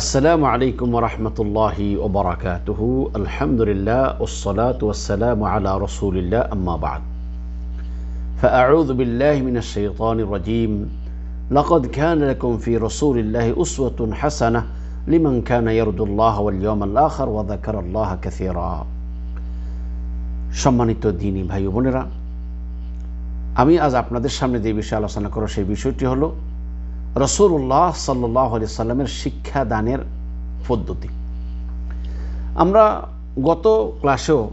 السلام عليكم ورحمة الله وبركاته الحمد لله والصلاة والسلام على رسول الله أما بعد فأعوذ بالله من الشيطان الرجيم لقد كان لكم في رسول الله أسوة حسنة لمن كان يرجو الله واليوم الآخر وذكر الله كثيرا সম্মানিত দিনী ভাই ও বোনেরা আমি আজ আপনাদের সামনে যে বিষয়ে আলোচনা করো সেই বিষয়টি হলো রসুল্লাহ সাল্লাহ আলি সাল্লামের শিক্ষাদানের পদ্ধতি। আমরা গত ক্লাসেও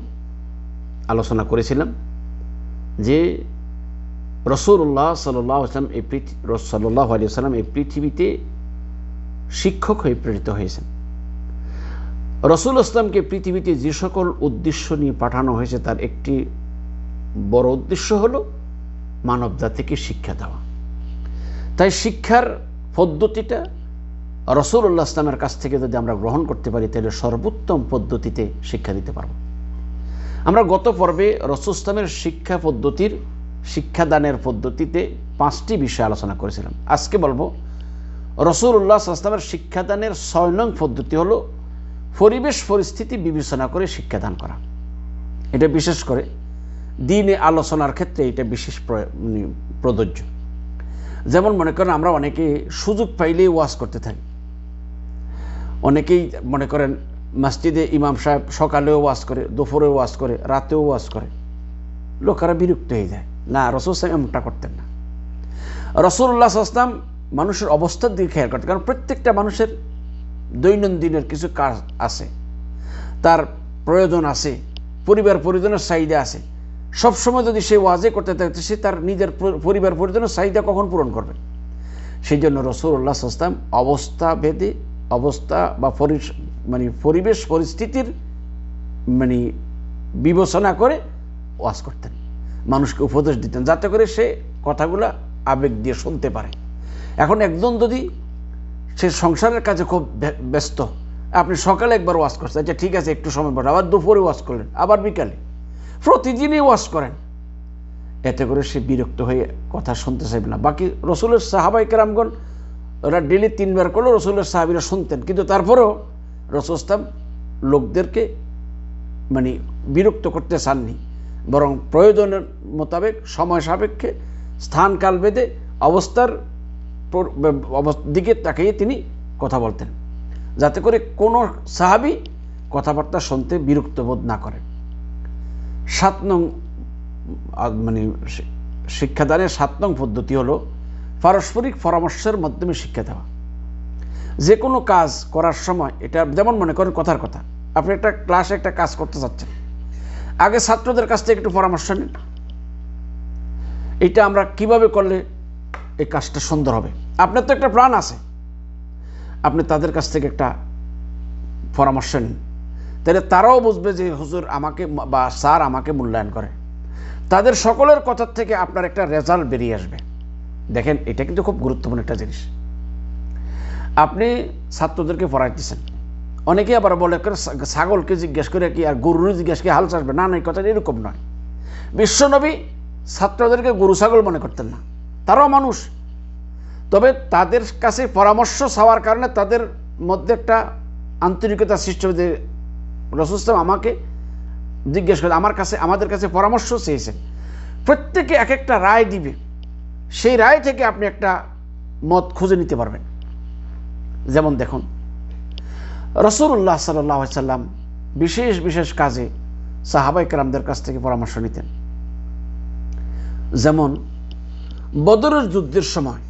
আলোচনা করেছিলাম যে রসুল্লাহ সাল্লাহ আসলাম এই সাল্লাহ আলি সাল্লাম এই পৃথিবীতে শিক্ষক হয়ে প্রেরিত হয়েছেন। রসুল ইসলামকে পৃথিবীতে যে সকল উদ্দেশ্য নিয়ে পাঠানো হয়েছে তার একটি বড় উদ্দেশ্য হল মানব জাতিকে শিক্ষা দেওয়া। তাই শিক্ষার পদ্ধতিটা রসুল্লাহ ইসলামের কাছ থেকে যদি আমরা গ্রহণ করতে পারি, তাহলে সর্বোত্তম পদ্ধতিতে শিক্ষা দিতে পারব। আমরা গত পর্বে রসুল ইসলামের শিক্ষা পদ্ধতির, শিক্ষাদানের পদ্ধতিতে পাঁচটি বিষয় আলোচনা করেছিলাম। আজকে বলব রসুল্লাহ ইসলামের শিক্ষাদানের ছয় নং পদ্ধতি হলো পরিবেশ পরিস্থিতি বিবেচনা করে শিক্ষাদান করা। এটা বিশেষ করে দিনে আলোচনার ক্ষেত্রে এটা বিশেষ মানে প্রযোজ্য। যেমন মনে করেন আমরা অনেকে সুযোগ পাইলেই ওয়াজ করতে থাকি। অনেকেই মনে করেন মসজিদে ইমাম সাহেব সকালেও ওয়াজ করে, দুপুরেও ওয়াজ করে, রাতেও ওয়াজ করে। লোকেরা বিরক্ত হয়ে যায়। না, রসুল সাহেব এমনটা করতেন না। রসুল্লাহ আসলাম মানুষের অবস্থার দিকে খেয়াল করতেন। কারণ প্রত্যেকটা মানুষের দৈনন্দিনের কিছু কাজ আছে। তার প্রয়োজন আছে, পরিবার পরিজনের চাহিদা আছে। সবসময় যদি সে ওয়াজে করতে থাকে সে তার নিজের পরিবার পরিজনের চাহিদা কখন পূরণ করবে? সেই জন্য রসুল্লাহ সাস্তাম অবস্থা ভেদে, অবস্থা বা মানে পরিবেশ পরিস্থিতির মানে বিবেচনা করে ওয়াজ করতেন। মানুষকে উপদেশ দিতেন যাতে করে সে কথাগুলো আবেগ দিয়ে শুনতে পারে। এখন একজন যদি সে সংসারের কাজে খুব ব্যস্ত, আপনি সকালে একবার ওয়াশ করছেন আচ্ছা ঠিক আছে, একটু সময় পর আবার দুপুরে ওয়াশ করলেন, আবার বিকালে। প্রতিদিনই ওয়াশ করেন। এতে করে সে বিরক্ত হয়ে কথা শুনতে চাইবে না। বাকি রসুলের সাহাবাই কেরামগণ, ওরা ডেলি তিনবার করলেও রসুলের সাহাবিরা শুনতেন। কিন্তু তারপরেও রসুল ইসলাম লোকদেরকে মানে বিরক্ত করতে চাননি। বরং প্রয়োজনের মোতাবেক, সময় সাপেক্ষে স্থানকাল বেঁধে অবস্থার দিকে তাকিয়ে তিনি কথা বলতেন। যাতে করে কোনো সাহাবি কথাবার্তা শুনতে বিরক্ত বোধ না করে। সাত নং মানে শিক্ষাদানের সাত নং পদ্ধতি হলো পারস্পরিক পরামর্শের মাধ্যমে শিক্ষা দেওয়া। যে কোনো কাজ করার সময় এটা যেমন মনে করেন কথার কথা, আপনি একটা ক্লাসে একটা কাজ করতে চাচ্ছেন, আগে ছাত্রদের কাছ থেকে একটু পরামর্শ নিন। এটা আমরা কীভাবে করলে এই কাজটা সুন্দর হবে? আপনার তো একটা প্ল্যান আছে। আপনি তাদের কাছ থেকে একটা পরামর্শ নিন। তাহলে তারাও বুঝবে যে হুজুর আমাকে বা স্যার আমাকে মূল্যায়ন করে। তাদের সকলের কথার থেকে আপনার একটা রেজাল্ট বেরিয়ে আসবে। দেখেন, এটা কিন্তু খুব গুরুত্বপূর্ণ একটা জিনিস। আপনি ছাত্রদেরকে পড়াইতেছেন। অনেকে আবার বলে ছাগলকে জিজ্ঞেস করে কি আর গরুর জিজ্ঞেস করে হাল চাষবে? না না, এই কথাটা এরকম নয়। বিশ্বনবী ছাত্রদেরকে গরু ছাগল মনে করতেন না। তারাও মানুষ। তবে তাদের কাছে পরামর্শ চাওয়ার কারণে তাদের মধ্যে একটা আন্তরিকতা সৃষ্টি হয়েছে রসুলাম আমাকে জিজ্ঞেস করে, আমার কাছে, আমাদের কাছে পরামর্শ চেয়েছেন প্রত্যেকে এক একটা রায় দিবে। সেই রায় থেকে আপনি একটা মত খুঁজে নিতে পারবেন। যেমন দেখুন রসুল্লাহ সাল্লাহ সাল্লাম বিশেষ বিশেষ কাজে সাহাবাই কালামদের কাছ থেকে পরামর্শ নিতেন। যেমন বদরের যুদ্ধের সময়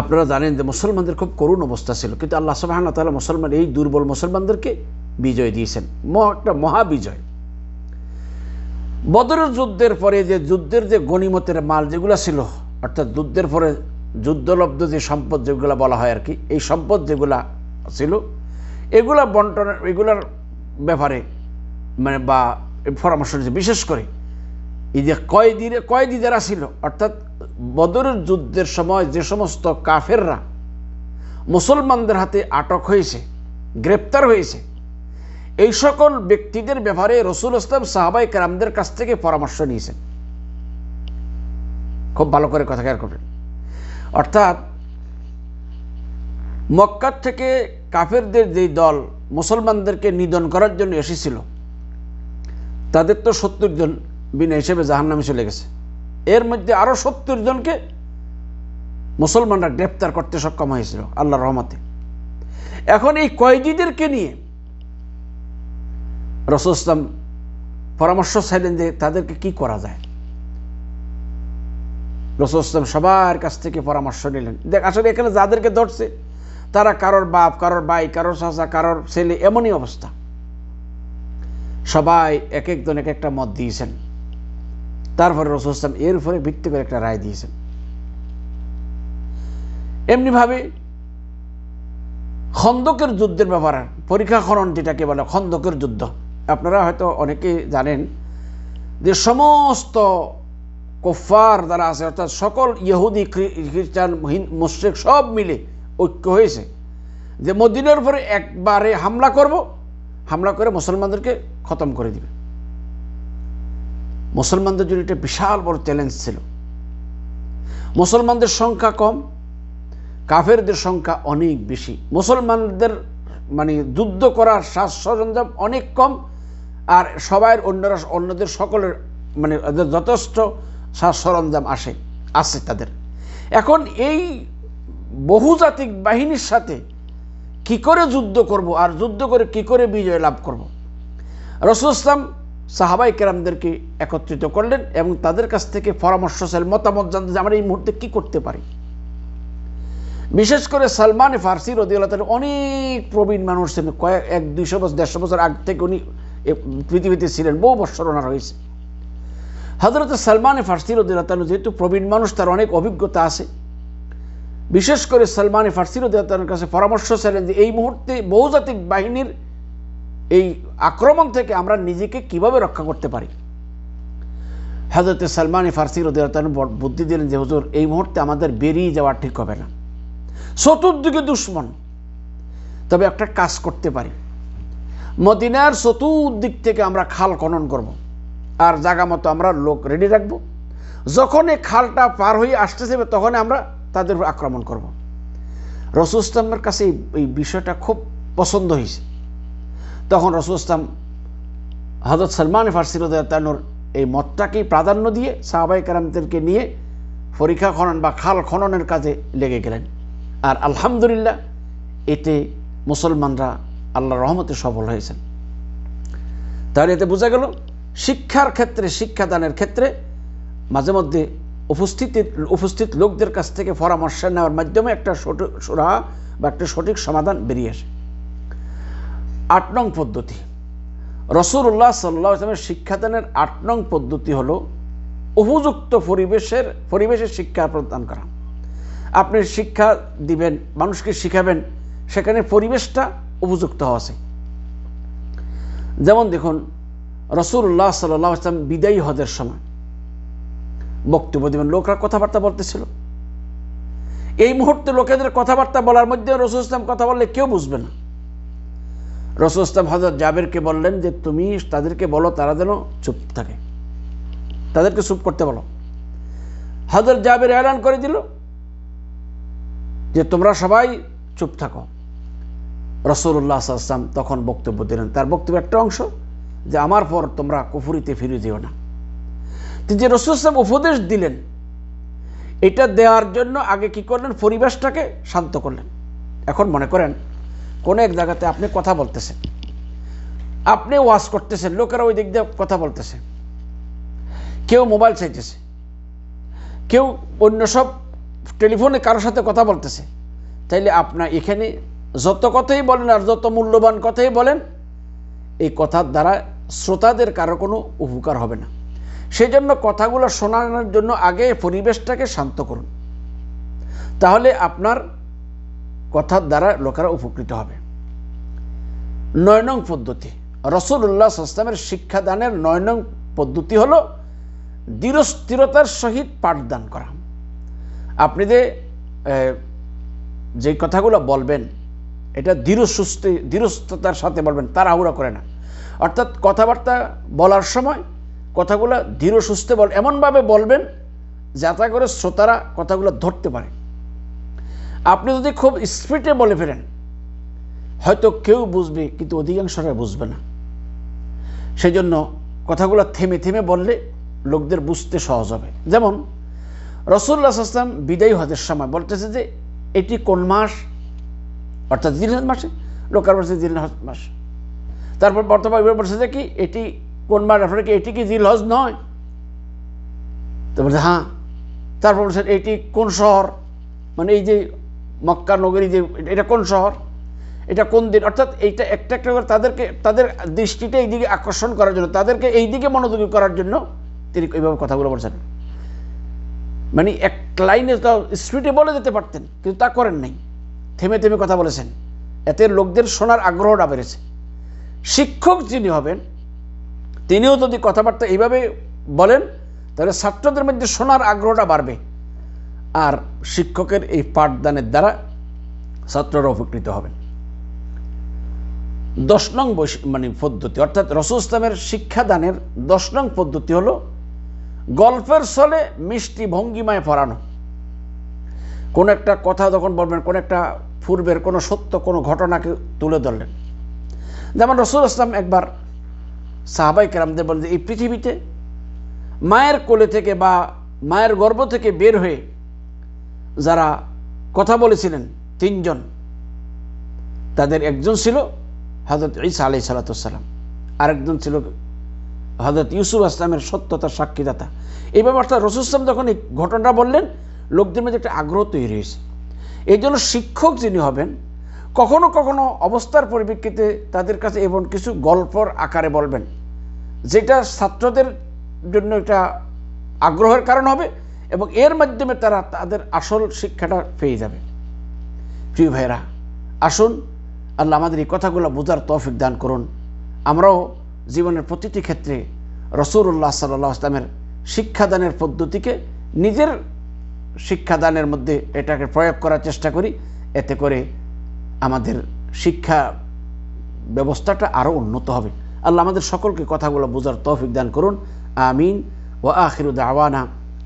আপনারা জানেন যে মুসলমানদের খুব করুণ অবস্থা ছিল, কিন্তু আল্লাহ সুবাহ তালা মুসলমান, এই দুর্বল মুসলমানদেরকে বিজয় দিয়েছেন। একটা মহাবিজয় বদরের যুদ্ধের পরে যে যুদ্ধের যে গণিমতের মাল যেগুলো ছিল, অর্থাৎ যুদ্ধের পরে যুদ্ধলব্ধ যে সম্পদ যেগুলো বলা হয় আর কি, এই সম্পদ যেগুলা ছিল, এগুলা বন্টনের, এগুলার ব্যাপারে মানে বা পরামর্শ বিশেষ করে এই যে কয়েদিরে, কয়েদি যারা ছিল, অর্থাৎ বদরের যুদ্ধের সময় যে সমস্ত কাফেররা মুসলমানদের হাতে আটক হয়েছে, গ্রেপ্তার হয়েছে, এই সকল ব্যক্তিদের ব্যাপারে রসুল ইসলাম সাহাবাই কেরামদের কাছ থেকে পরামর্শ নিয়েছেন। খুব ভালো করে কথা খেয়াল করবেন। অর্থাৎ মক্কার থেকে কাফেরদের যেই দল মুসলমানদেরকে নিধন করার জন্য এসেছিল, তাদের তো সত্তর জন বিনা হিসেবে জাহান্নামে চলে গেছে। এর মধ্যে আরও সত্তর জনকে মুসলমানরা গ্রেপ্তার করতে সক্ষম হয়েছিল আল্লাহ রহমতে। এখন এই কয়েদিদেরকে নিয়ে রসুল ইসলাম পরামর্শ চাইলেন যে তাদেরকে কি করা যায়? রসুল ইসলাম সবার কাছ থেকে পরামর্শ নিলেন। দেখ, আসলে এখানে যাদেরকে ধরছে, তারা কারোর বাপ, কারোর ভাই, কারোর চাচা, কারোর ছেলে, এমনই অবস্থা। সবাই এক একজন এক একটা মত দিয়েছেন। তারপরে রসুল ইসলাম এর উপরে ভিত্তি করে একটা রায় দিয়েছেন। এমনিভাবে খন্দকের যুদ্ধের ব্যাপারে পরীক্ষা খনন যেটাকে বলে খন্দকের যুদ্ধ, আপনারা হয়তো অনেকে জানেন যে সমস্ত কোফার দ্বারা আছে, অর্থাৎ সকল ইহুদি খ্রিস্টান মুশ্রিক সব মিলে ঐক্য হয়েছে যে মদিনার উপরে একবারে হামলা করব, হামলা করে মুসলমানদেরকে খতম করে দিবে। মুসলমানদের জন্য এটা বিশাল বড় চ্যালেঞ্জ ছিল। মুসলমানদের সংখ্যা কম, কাফেরদের সংখ্যা অনেক বেশি। মুসলমানদের মানে যুদ্ধ করার সাজ সরঞ্জাম অনেক কম, আর সবাই অন্যরা, অন্যদের সকলের মানে যথেষ্ট সাজ সরঞ্জাম আসে, আছে তাদের। এখন এই বহুজাতিক বাহিনীর সাথে কি করে যুদ্ধ করব, আর যুদ্ধ করে কি করে বিজয় লাভ করব? রসুল ইসলাম সাহাবাই কেরামদেরকে একত্রিত করলেন এবং তাদের কাছ থেকে পরামর্শ চাইল মতামত জানতে যে আমরা এই মুহূর্তে কী করতে পারি? বিশেষ করে সালমান ফার্সি রদিউল্লাহ অনেক প্রবীণ মানুষ ছিলেন, কয়েক, এক, দুইশো বছর, দেড়শো বছর আগ থেকে উনি পৃথিবীতে ছিলেন, বহু বৎসর ওনার হয়েছে। হজরত সালমান ফার্সি রদিউল্লাহ যেহেতু প্রবীণ মানুষ, তার অনেক অভিজ্ঞতা আছে। বিশেষ করে সালমান ফার্সি রদিউল্লাহর কাছে পরামর্শ চাইলেন যে এই মুহূর্তে বহুজাতিক বাহিনীর এই আক্রমণ থেকে আমরা নিজেকে কীভাবে রক্ষা করতে পারি? হজরত সালমান ফার্সি রদিউল্লাহ বুদ্ধি দিলেন যে, হুজুর, এই মুহূর্তে আমাদের বেরিয়ে যাওয়া ঠিক হবে না। চতুর্দিকে দুশ্মন। তবে একটা কাজ করতে পারি। মদিনার চতুর্দিক থেকে আমরা খাল খনন করব। আর জায়গা মতো আমরা লোক রেডি রাখব। যখন এই খালটা পার হয়ে আসতেছে, তখন আমরা তাদের আক্রমণ করব। রসুল ইসলামের কাছে এই বিষয়টা খুব পছন্দ হয়েছে। তখন রসুল ইসলাম হজরত সলমান ফার্সিরুদ্দানোর এই মতটাকেই প্রাধান্য দিয়ে সাহাবাই কারামদেরকে নিয়ে পরীক্ষা খনন বা খাল খননের কাজে লেগে গেলেন। আর আলহামদুলিল্লাহ এতে মুসলমানরা আল্লাহ রহমতে সফল হয়েছেন। তাহলে এতে বোঝা গেল, শিক্ষার ক্ষেত্রে, শিক্ষাদানের ক্ষেত্রে মাঝে মধ্যে উপস্থিত উপস্থিত লোকদের কাছ থেকে পরামর্শ নেওয়ার মাধ্যমে একটা সুরাহা বা একটা সঠিক সমাধান বেরিয়ে আসে। আট নং পদ্ধতি। রসুল্লাহ সাল্লাহ ইসলামের শিক্ষাদানের আট নং পদ্ধতি হলো উপযুক্ত পরিবেশের পরিবেশের শিক্ষা প্রদান করা। আপনি শিক্ষা দিবেন, মানুষকে শিখাবেন, সেখানে পরিবেশটা উপযুক্ত হওয়া আছে। যেমন দেখুন রসুল্লাহ সাল্লাহ আসলাম বিদায়ী হজের সময় বক্তব্য দেবেন, লোকরা কথাবার্তা বলতেছিল। এই মুহূর্তে লোকেদের কথাবার্তা বলার মধ্যে রসুল ইসলাম কথা বললে কেউ বুঝবে না। ইসলাম হজরত জাবেরকে বললেন যে, তুমি তাদেরকে বলো, তারা যেন চুপ থাকে। তাদেরকে চুপ করতে বলো। হজরত জাবের এলান করে দিল যে, তোমরা সবাই চুপ থাকো। রসুল্লাহ আসলাম তখন বক্তব্য দিলেন। তার বক্তব্য একটা অংশ যে, আমার পর তোমরা কুফুরিতে ফিরে যেও না। যে, রসুল ইসলাম উপদেশ দিলেন, এটা দেওয়ার জন্য আগে কি করলেন? পরিবেশটাকে শান্ত করলেন। এখন মনে করেন কোনো এক জায়গাতে আপনি কথা বলতেছেন। আপনি ওয়াশ করতেছেন, লোকেরা ওই দিক দিয়ে কথা বলতেছে। কেউ মোবাইল চাইতেছে। কেউ অন্য সব টেলিফোনে কারোর সাথে কথা বলতেছে। তাইলে আপনার এখানে যত কথাই বলেন আর যত মূল্যবান কথাই বলেন, এই কথার দ্বারা শ্রোতাদের কারও কোনো উপকার হবে না। সেই জন্য কথাগুলো শোনানোর জন্য আগে পরিবেশটাকে শান্ত করুন। তাহলে আপনার কথার দ্বারা লোকেরা উপকৃত হবে। নয় নং পদ্ধতি। রসুল্লাহ ইসলামের শিক্ষাদানের নয় নং পদ্ধতি হল দৃঢ়স্থিরতার সহিত পাঠদান করা। আপনি যে যে কথাগুলো বলবেন, এটা দৃঢ় সুস্থ দৃঢ়স্থতার সাথে বলবেন তার তাড়াহুড়া করে না। অর্থাৎ কথাবার্তা বলার সময় কথাগুলো দৃঢ় সুস্থে বল, এমনভাবে বলবেন যাতে করে শ্রোতারা কথাগুলো ধরতে পারে। আপনি যদি খুব স্পিডে বলে ফেলেন, হয়তো কেউ বুঝবে, কিন্তু অধিকাংশরা বুঝবে না। সেই জন্য কথাগুলো থেমে থেমে বললে লোকদের বুঝতে সহজ হবে। যেমন রসুল্লাহ আসলাম বিদায়ী হজের সময় বলতেছে যে, এটি কোন মাস? অর্থাৎ জিলহজ মাসে? লোকার বলছে জিলহজ মাস। তারপর বর্তমান এবার বলছে যে কি, এটি কোন মাস? আপনার কি, এটি কি জিলহজ নয়? তো বলছে হ্যাঁ। তারপর বলছেন, এটি কোন শহর? মানে এই যে মক্কা নগরী যে, এটা কোন শহর? এটা কোন দিন? অর্থাৎ এইটা একটা একটা করে তাদেরকে, তাদের দৃষ্টিটা এইদিকে আকর্ষণ করার জন্য, তাদেরকে এই দিকে মনোযোগী করার জন্য তিনি এইভাবে কথাগুলো বলছেন। মানে এক লাইনে স্পিডে বলে যেতে পারতেন, কিন্তু তা করেন নাই। থেমে থেমে কথা বলেছেন। এতে লোকদের শোনার আগ্রহটা বেড়েছে। শিক্ষক যিনি হবেন, তিনিও যদি কথাবার্তা এইভাবে বলেন, তাহলে ছাত্রদের মধ্যে শোনার আগ্রহটা বাড়বে। আর শিক্ষকের এই পাঠদানের দ্বারা ছাত্ররা উপকৃত হবেন। দশ নং মানে পদ্ধতি, অর্থাৎ রসুল ইসলামের শিক্ষাদানের দশ নং পদ্ধতি হলো গল্পের ছলে মিষ্টি ভঙ্গিমায় পড়ানো। কোনো একটা কথা যখন বলবেন, কোনো একটা পূর্বের কোনো সত্য, কোনো ঘটনাকে তুলে ধরলেন। যেমন রসুল ইসলাম একবার সাহাবাই কেরামদের বলেন যে, এই পৃথিবীতে মায়ের কোলে থেকে বা মায়ের গর্ভ থেকে বের হয়ে যারা কথা বলেছিলেন তিনজন, তাদের একজন ছিল হজরত ঈসা আলি সালাতাম আরেকজন ছিল হজরত ইউসুফ আসলামের সত্যতার সাক্ষীদাতা। এই রসুল ইসলাম যখন এই ঘটনাটা বললেন, লোকদের মধ্যে একটা আগ্রহ তৈরি হয়েছে। এই জন্য শিক্ষক যিনি হবেন, কখনো কখনো অবস্থার পরিপ্রেক্ষিতে তাদের কাছে এমন কিছু গল্পর আকারে বলবেন, যেটা ছাত্রদের জন্য এটা আগ্রহের কারণ হবে এবং এর মাধ্যমে তারা তাদের আসল শিক্ষাটা পেয়ে যাবে। প্রিয় ভাইরা আসুন আল্লাহ আমাদের এই কথাগুলো বোঝার তৌফিক দান করুন। আমরাও জীবনের প্রতিটি ক্ষেত্রে রসুল্লাহ সাল্লাহ আসলামের শিক্ষাদানের পদ্ধতিকে নিজের শিক্ষাদানের মধ্যে এটাকে প্রয়োগ করার চেষ্টা করি। এতে করে আমাদের শিক্ষা ব্যবস্থাটা আরও উন্নত হবে। আল্লাহ আমাদের সকলকে কথাগুলো বোঝার তৌফিক দান করুন। আমিন। ও আখিরুদ আওয়ানা